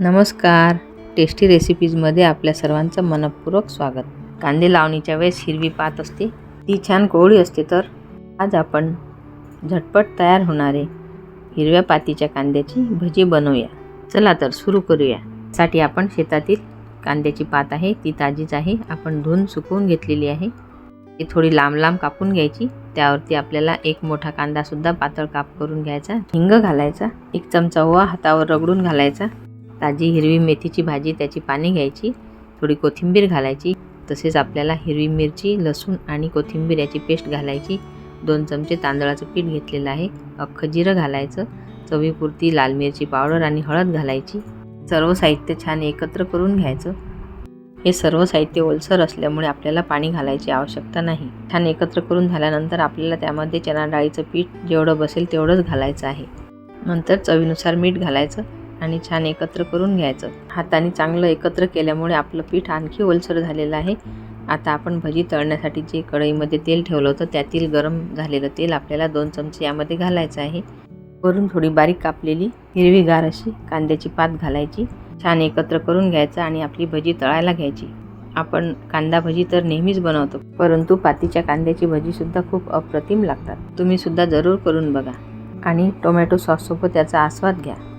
नमस्कार. टेस्टी रेसिपीजमध्ये आपल्या सर्वांचं मनपूर्वक स्वागत. कांदे लावणीच्या वेळेस हिरवी पात असते. ती छान कोवळी असते तर आज आपण झटपट तयार होणारे हिरव्या पातीच्या कांद्याची भजी बनवूया. चला तर सुरू करूया. साठी आपण शेतातील कांद्याची पात आहे ती ताजीच आहे. आपण धुवून सुकवून घेतलेली आहे. ती थोडी लांब लांब कापून घ्यायची. त्यावरती आपल्याला एक मोठा कांदासुद्धा पातळ काप करून घ्यायचा. हिंग घालायचा. एक चमचा ओवा हातावर रगडून घालायचा. ताजी हिरवी मेथीची भाजी त्याची पाने घ्यायची थोडी कोथिंबीर घालायची तसेच आपल्याला हिरवी मिरची लसूण आणि कोथिंबीर याची पेस्ट घालायची. दोन चमचे तांदळाचं पीठ घेतलेलं आहे. अख्खं जिरं घालायचं. चवीपुरती लाल मिरची पावडर आणि हळद घालायची. सर्व साहित्य छान एकत्र करून घ्यायचं. हे सर्व साहित्य ओलसर असल्यामुळे आपल्याला पाणी घालायची आवश्यकता नाही. छान एकत्र करून झाल्यानंतर आपल्याला त्यामध्ये चणा डाळीचं पीठ जेवढं बसेल तेवढंच घालायचं आहे. नंतर चवीनुसार मीठ घालायचं. आणि छान एकत्र करून घ्यायचं. हाताने चांगलं एकत्र केल्यामुळे आपलं पीठ आणखी ओलसर झालेलं आहे. आता आपण भजी तळण्यासाठी जे कढईमध्ये तेल ठेवलं होतं त्यातील गरम झालेलं तेल आपल्याला दोन चमचे यामध्ये घालायचं आहे. वरून थोडी बारीक कापलेली हिरवीगार अशी कांद्याची पात घालायची. छान एकत्र करून घ्यायचं आणि आपली भजी तळायला घ्यायची. आपण कांदा भजी तर नेहमीच बनवतो परंतु पातीच्या कांद्याची भजीसुद्धा खूप अप्रतिम लागतात. तुम्ही सुद्धा जरूर करून बघा. आणि टोमॅटो सॉससोबत त्याचा आस्वाद घ्या.